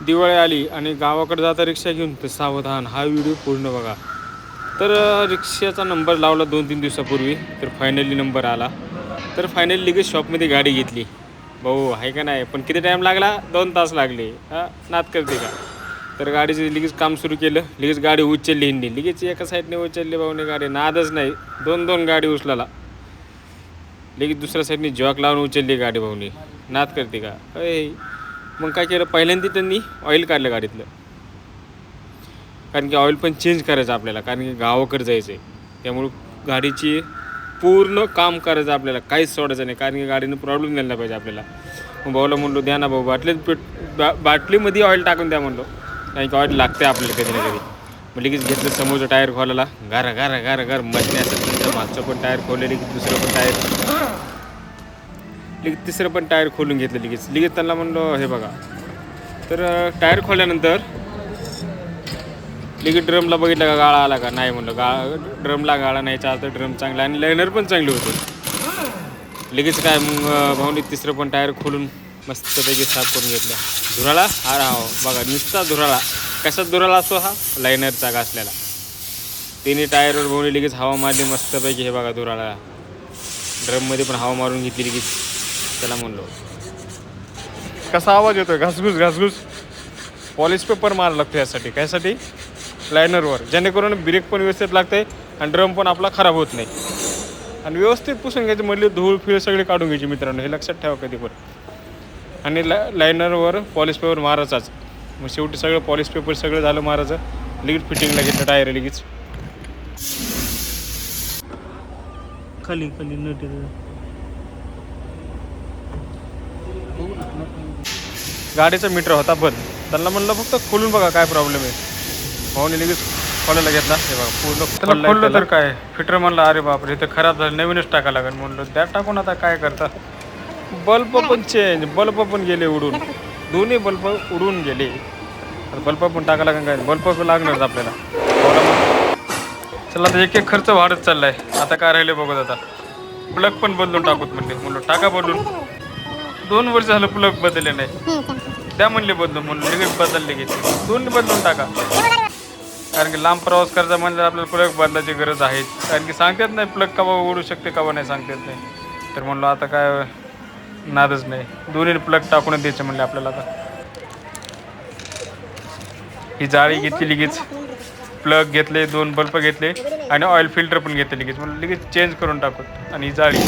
दिवाळी आली आणि गावाकडे जाता रिक्षा घेऊन तर सावधान. हा व्हिडिओ पूर्ण बघा. तर रिक्षाचा नंबर लावला दोन तीन दिवसापूर्वी तर फायनली नंबर आला. तर फायनली लगेच शॉपमध्ये गाडी घेतली. भाऊ आहे का नाही? पण किती टाईम लागला? दोन तास लागले. हां नात करते का? तर गाडीचं लगेच काम सुरू केलं. लगेच गाडी उचलली हिंडी लगेच एका साईडने उचलली भाऊने गाडी. नादच नाही. दोन दोन गाडी उचलाला. लगेच दुसऱ्या साईडने जॉक लावून उचलली गाडी भाऊने. नाद करते का? अय मग काय केलं? पहिल्यांदा त्यांनी ऑइल काढलं गाडीतलं. कारण की ऑइल पण चेंज करायचं आपल्याला कारण की गावाकडे जायचं आहे त्यामुळं गाडीची पूर्ण काम करायचं आपल्याला काहीच सोडायचं नाही कारण की गाडीनं प्रॉब्लेम द्यायला पाहिजे आपल्याला. मग भाऊला म्हणलो द्या ना भाऊ बाटलीत पेट बा बाटलीमध्ये ऑइल टाकून द्या म्हणलो. कारण की ऑइल लागते आपल्याला कधी ना कधी. मग लगेच घेतलं समोरचं टायर खोलायला गारा गारा गारा घर मशनी असतात मागचं पण टायर खोलले की दुसरं पण टायर लगेच तिसरं पण टायर खोलून घेतलं लगेच. लगेच त्यांना म्हणलो हे बघा. तर टायर खोलल्यानंतर लगेच ड्रमला बघितलं का गाळा आला का? नाही म्हणलं. गा ड्रमला गाळा नाही चालतं ड्रम चांगला आणि लायनर पण चांगले होते. लगेच काय मग भाऊनी तिसरं पण टायर खोलून मस्तपैकी साफ करून घेतलं. धुराळा हा राहा हो. बघा नुसता धुराळा कसा धुराळा असतो हा? लायनरचा घासलेला. तिने टायरवर भाऊनी लगेच हवा मारली मस्तपैकी. हे बघा धुराळा ड्रममध्ये पण हवा मारून घेतली लगेच. त्याला म्हणलो. कसा आवाज येतोय? घासघूस घासघूस. पॉलिश पेपर मारा लागतो यासाठी. कायसाठी लायनरवर जेणेकरून ब्रेक पण व्यवस्थित लागते आणि ड्रम पण आपला खराब होत नाही. आणि व्यवस्थित पुसून घ्यायचे मधली धूळ फिळ सगळे काढून घ्यायची मित्रांनो. हे लक्षात ठेवा कधी पण. आणि ला लायनरवर पॉलिश पेपर मारायचाच. मग शेवटी सगळं पॉलिश पेपर सगळं झालं मारायचं. लगेच फिटिंगला घेतलं टायर लगेच. खाली खाली नट गाडीचा मीटर होता बंद. त्यांना म्हणलं फक्त खोलून बघा काय प्रॉब्लेम आहे. भाऊने लगेच खोलायला घेतला. हे बघा पूर्ण त्याला खोललं तर काय? फिटर म्हणलं अरे बापरे इथं खराब झालं नवीनच टाका लागेल. म्हणलं त्या टाकून आता काय करता? बल्ब पण चेंज बल्ब पण गेले उडून. दोन्ही बल्ब उडून गेले. बल्ब पण टाका लागेल काय? बल्ब लागणारच आपल्याला. चला आता एक एक खर्च वाढत चाललाय. आता काय राहिले बघत आता. प्लग पण बदलून टाकूत म्हणले. म्हणलं टाका बदलून. दोन वर्ष झालं प्लग बदलले नाही. त्या म्हणले बदलून म्हणून लगेच बदलले की. दोन्ही बदलून टाका. कारण की लांब प्रवास करायचा म्हणजे आपल्याला प्लग बदलायची गरज आहे. कारण की सांगतात नाही प्लग कवा उडू शकते कवा नाही सांगतात नाही तर म्हणलं आता काय नादच नाही. दोन्ही प्लग टाकूनच द्यायचे म्हणले आपल्याला आता. ही जाळी घेतली लगेच. प्लग घेतले दोन बल्ब घेतले आणि ऑइल फिल्टर पण घेतले लगेच. म्हणून लगेच चेंज करून टाकूत आणि ही जाळी.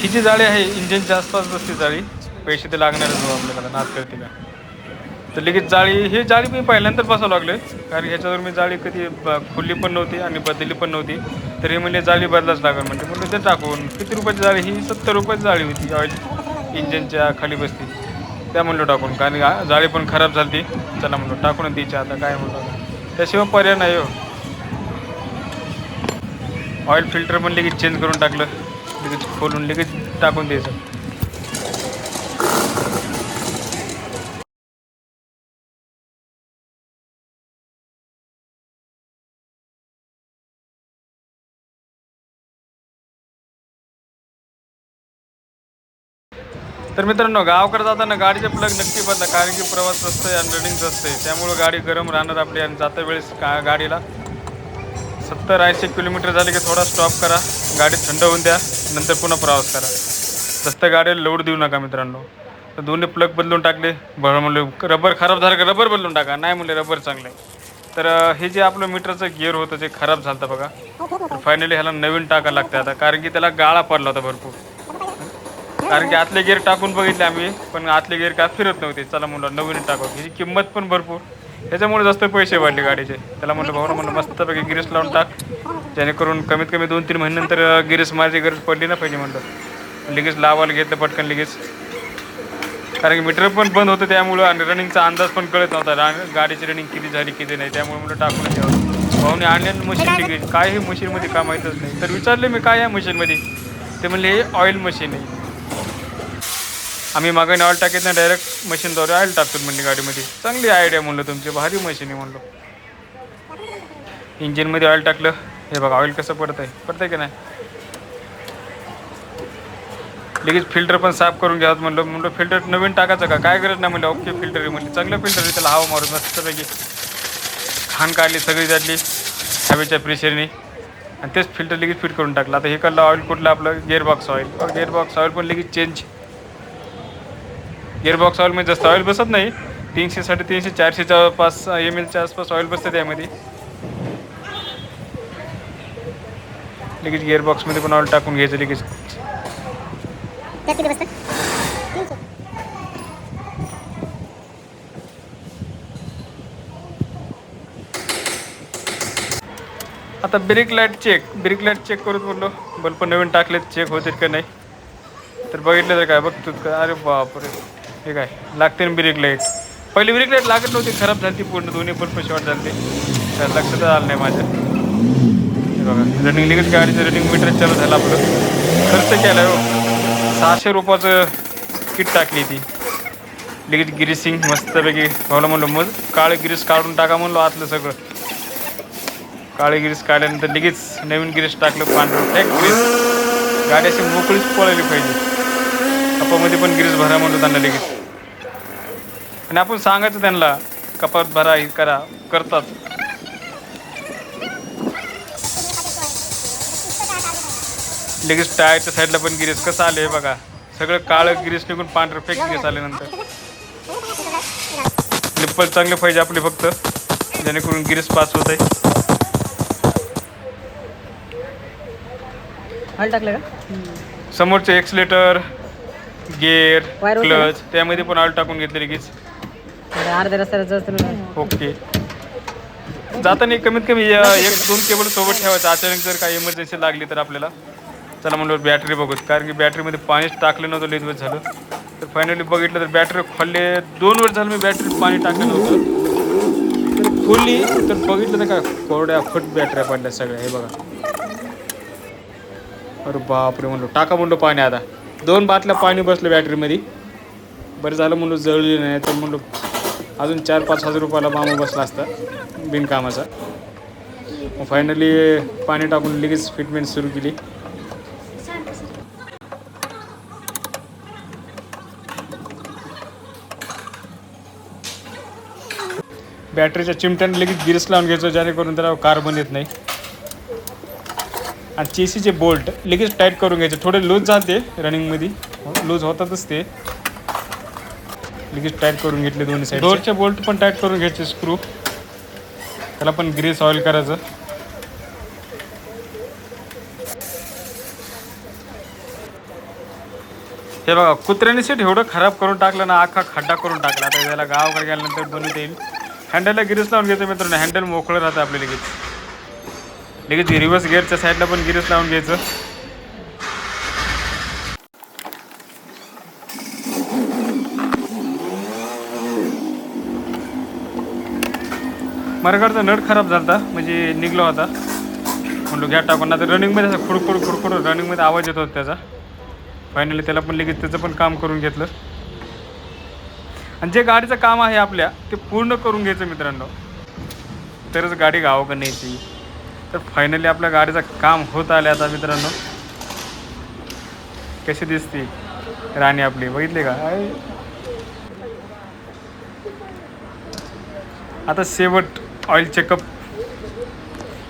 ही जी जाळी आहे इंजिनच्या आसपास बसते जाळी पैसे ते लागणारच आपल्याला नाच करते का? तर लगेच जाळी हे जाळी मी पहिल्यांदा बसावं लागले कारण ह्याच्यावर मी जाळी कधी ब- खोलली पण नव्हती आणि बदलली पण नव्हती. तर हे म्हणजे जाळी बदलाच लागेल म्हणजे म्हणलं ते टाकून किती रुपयाची जाळी? ही सत्तर रुपयाची जाळी होती ऑइल इंजिनच्या खाली बसती. त्या म्हणलो टाकून कारण जाळी पण खराब झाली चला म्हणलो टाकून द्यायची आता काय म्हणलो त्याशिवाय पर्याय नाही हो. ऑइल फिल्टर पण लगेच चेंज करून टाकलं. लगेच खोलून लगेच टाकून द्यायचं. तर मित्रांनो गावाकडे जाताना गाडीचे प्लग नक्की बदला कारण की प्रवास असतंय आणि रनिंग असते त्यामुळं गाडी गरम राहणार आपली आणि जाता वेळेस का गाडीला. सत्तर ऐंशी किलोमीटर झाले की थोडा स्टॉप करा गाडी थंड होऊन द्या. नंतर पुन्हा प्रवास करा. जास्त गाडीला लोड देऊ नका मित्रांनो. तर दोन्ही प्लग बदलून टाकले. बरं म्हणले रबर खराब झालं का रबर बदलून टाका? नाही म्हणले रबर चांगलं आहे. तर हे जे आपलं मीटरचं गिअर होतं ते खराब झालं होतं बघा. तर फायनली ह्याला नवीन टाका लागतं आता. कारण की त्याला गाळा पडला होता भरपूर. कारण की आतले गिअर टाकून बघितले आम्ही पण आतले गिअर का फिरत नव्हते. चला म्हणलं नवीन टाकू. ह्याची किंमत पण भरपूर. ह्याच्यामुळे जास्त पैसे वाढले गाडीचे. त्याला म्हणलं भाऊ म्हणलं मस्तपैकी गिरीस लावून टाक. जेणेकरून कमीत कमी दोन तीन महिन्यानंतर गिरीस मारायची गरज पडली ना पाहिजे म्हणलं. लगेच लावायला घेतलं पटकन लगेच. कारण की मीटर पण बंद होतं त्यामुळं आणि रनिंगचा अंदाज पण कळत नव्हता. रा- गाडीची रनिंग किती झाली किती नाही त्यामुळे म्हणलं टाकून द्यावं भाऊने आणलेलं मशीन लगेच. काय हे मशीनमध्ये का माहीतच नाही. तर विचारले मी काय आहे मशीनमध्ये ते म्हणले हे ऑइल मशीन आहे. आम्ही मागाने ऑइल टाकीत ना डायरेक्ट मशीनद्वारे ऑइल टाकतो म्हणजे गाडीमध्ये. चांगली आयडिया म्हणलं तुमची. भारी मशीन आहे म्हणलं. इंजिनमध्ये ऑइल टाकलं. हे बघा ऑइल कसं पडतं आहे पडतंय की नाही? लगेच फिल्टर पण साफ करून घ्यावं म्हणलं म्हणलं फिल्टर नवीन टाकायचं का? काय गरज नाही म्हणलं ओके फिल्टर आहे म्हणलं. चांगलं फिल्टर आहे त्याला हवा मारून मस्तपैकी घाण काढली सगळी त्यातली हवेच्या प्रेशरने आणि तेच फिल्टर लगेच फिट करून टाकलं. आता हे कळलं ऑइल कुठलं आपलं? गेअरबॉक्स ऑइल गेअरबॉक्स ऑइल पण लगेच चेंज गेअरबॉक्स ऑइलमध्ये जास्त ऑइल बसत नाही. तीनशे साडेतीनशे चारशेच्या पाच एम एलच्या आसपास ऑइल बसतं त्यामध्ये. लगेच गेअरबॉक्समध्ये पण ऑइल टाकून घ्यायचं लगेच. त्यात किती बसतं तीनशे. आता brake light check brake light check करून बोललो. बल्ब नवीन टाकलेत चेक होतील का नाही? तर बघितलं तर काय बघतो का अरे बापरे. हे काय लागते ना ब्रेक लाइट पहिली ब्रेक लाइट लागत नव्हती खराब झाली पूर्ण. दोन्ही बल्ब शॉर्ट झाले. तर लक्षात आलं नाही माझ्या. हे बघा रनिंग लगेच गाडीचं रनिंग मीटर चालू झालं आपलं. खर्च केला हो. सहाशे रुपयाचं किट टाकली ती. लगेच गिरिसिंग मस्तपैकी भावला म्हणलो मग काळे गिरीस काढून टाका म्हणलो आतलं सगळं. काळे गिरीस काढल्यानंतर लगेच नवीन गिरीस टाकलं पांढरं फेक गिरीस. गाडी अशी मोकळीच पळायली पाहिजे. कपामध्ये पण गिरीस भरा म्हणलो त्यांना लगेच. आणि आपण सांगायचं त्यांना कपात भरा हे करा करतात. लगेच टायरच्या साईडला पण गिरीस कसं आलं हे बघा. सगळं काळं गिरीस निघून पांढरं फेक गिरीस आल्यानंतर निप्पल चांगले पाहिजे आपले फक्त. जेणेकरून गिरीस पास होत आहे. ऑइल टाकलं का? समोरचे एक्सलेटर गेअर? क्लच त्यामध्ये पण ऑइल टाकून घेतले लगेच अर्ध्या रस्त्याला. ओके. जाताना कमीत कमी एक दोन केबल सोबत ठेवायचं. अचानक जर काही इमर्जन्सी लागली तर आपल्याला. चला म्हणलं बॅटरी बघूत कारण की बॅटरीमध्ये पाणीच टाकलं नव्हतं लई दिवस झालं. तर फायनली बघितलं तर बॅटरी खोलले. दोन वर्ष झालं मी बॅटरीत पाणी टाकलं नव्हतं. खोलली तर बघितलं तर काय कोरड्या फट बॅटऱ्या पडल्या सगळ्या. हे बघा. अरे बापरे म्हणलो टाका म्हणलो पाणी आता. दोन बाटल्या पाणी बसलं बॅटरीमध्ये बरं झालं म्हणलो जळली नाही तर म्हणलो अजून चार पाच हजार रुपयाला मामा बसला असता बिनकामाचा. फायनली पाणी टाकून लगेच फिटमेंट सुरू केली. बॅटरीच्या चिमट्याने लगेच गिरस लावून घ्यायचं जेणेकरून त्याला कार्बन येत नाही. आणि चेसीचे बोल्ट लगेच टाईट करून घ्यायचे. थोडे लूज जाते रनिंगमध्ये. लूज होतातच ते. लगेच टाईट करून घेतले दोन्ही साईड डोरचे बोल्ट पण टाईट करून घ्यायचे स्क्रू. त्याला पण ग्रीस ऑइल करायचं. हे बघा कुत्र्याने सीट एवढं खराब करून टाकलं ना अख्खा खड्डा करून टाकला. आता त्याला गावाकडे गेल्यानंतर बनवता येईल. हँडलला गिरीस लावून घ्यायचं मित्रांनो. हँडल मोकळं राहतं आपल्या लगेच. लगेच रिव्हर्स गिअरच्या साईडला पण गिरीस लावून घ्यायचं. मरगाडचा नट खराब झाला म्हणजे निघलो होता म्हणलो घ्या टाकून. आता रनिंगमध्ये असं खुडखुड खुडखुड रनिंगमध्ये आवाज येत होता त्याचा. फायनली त्याला पण लगेच त्याचं पण काम करून घेतलं. आणि जे गाडीचं काम आहे आपल्या ते पूर्ण करून घ्यायचं मित्रांनो. तरच गाडी गावाकडे न्यायची तर फायनली आपल्या गाडीचं काम होत आलं आता मित्रांनो. कशी दिसते? राणी आपली बघितली का. आता शेवट ऑइल चेकअप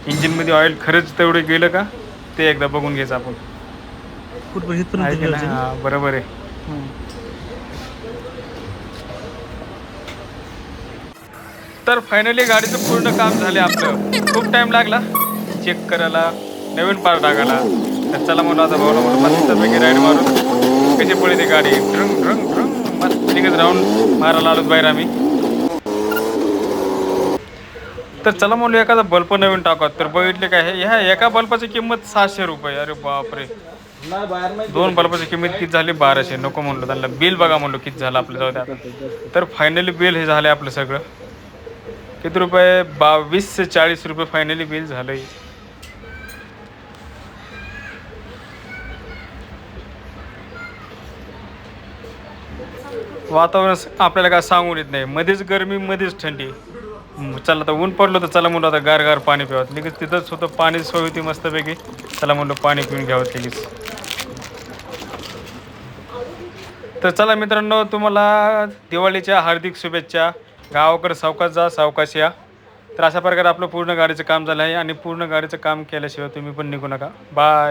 इंजिनमध्ये ऑइल खरंच तेवढं गेलं का? ते एकदा बघून घ्यायचं आपण. बरोबर आहे. तर फायनली गाडीचं पूर्ण काम झाले आपलं. खूप टाईम लागला. चेक करायला नवीन पार टाकायला. तर चला म्हणून आता भाऊ म्हणून मस्तपैकी राईड मारून. कशी पडली गाडी? ड्रंग ड्रंग ड्रंग मस्त निघत राऊंड मारायला आलोच बाहेर आम्ही. तर चला म्हणलो एखादा बल्ब नवीन टाका तर बघितले काय हे ह्या एका बल्बाची किंमत सहाशे रुपये. अरे बापरे. दोन बल्बाची किंमत किती झाली? बाराशे. नको म्हणलो त्यांना. बिल बघा म्हणलो किती झालं आपलं जाऊ द्या. तर फायनली बिल हे झालं आपलं सगळं. किती रुपये? बावीस चाळीस रुपये फायनली बिल झालं वातावरण आपल्याला काय सांगून येत नाही. मध्येच गरमी मध्येच थंडी. चला आता ऊन पडलं तर चला म्हणलं आता गार गार पाणी प्यावं. लगेच तिथंच होतं पाणी सोय होती मस्तपैकी. चला म्हणलं पाणी पिऊन घ्यावं लगेच. तर चला मित्रांनो तुम्हाला दिवाळीच्या हार्दिक शुभेच्छा. गावाकडं सावकाश जा सावकाश या. तर अशा प्रकारे आपलं पूर्ण गाडीचं काम झालं आहे आणि पूर्ण गाडीचं काम केल्याशिवाय तुम्ही पण निघू नका. बाय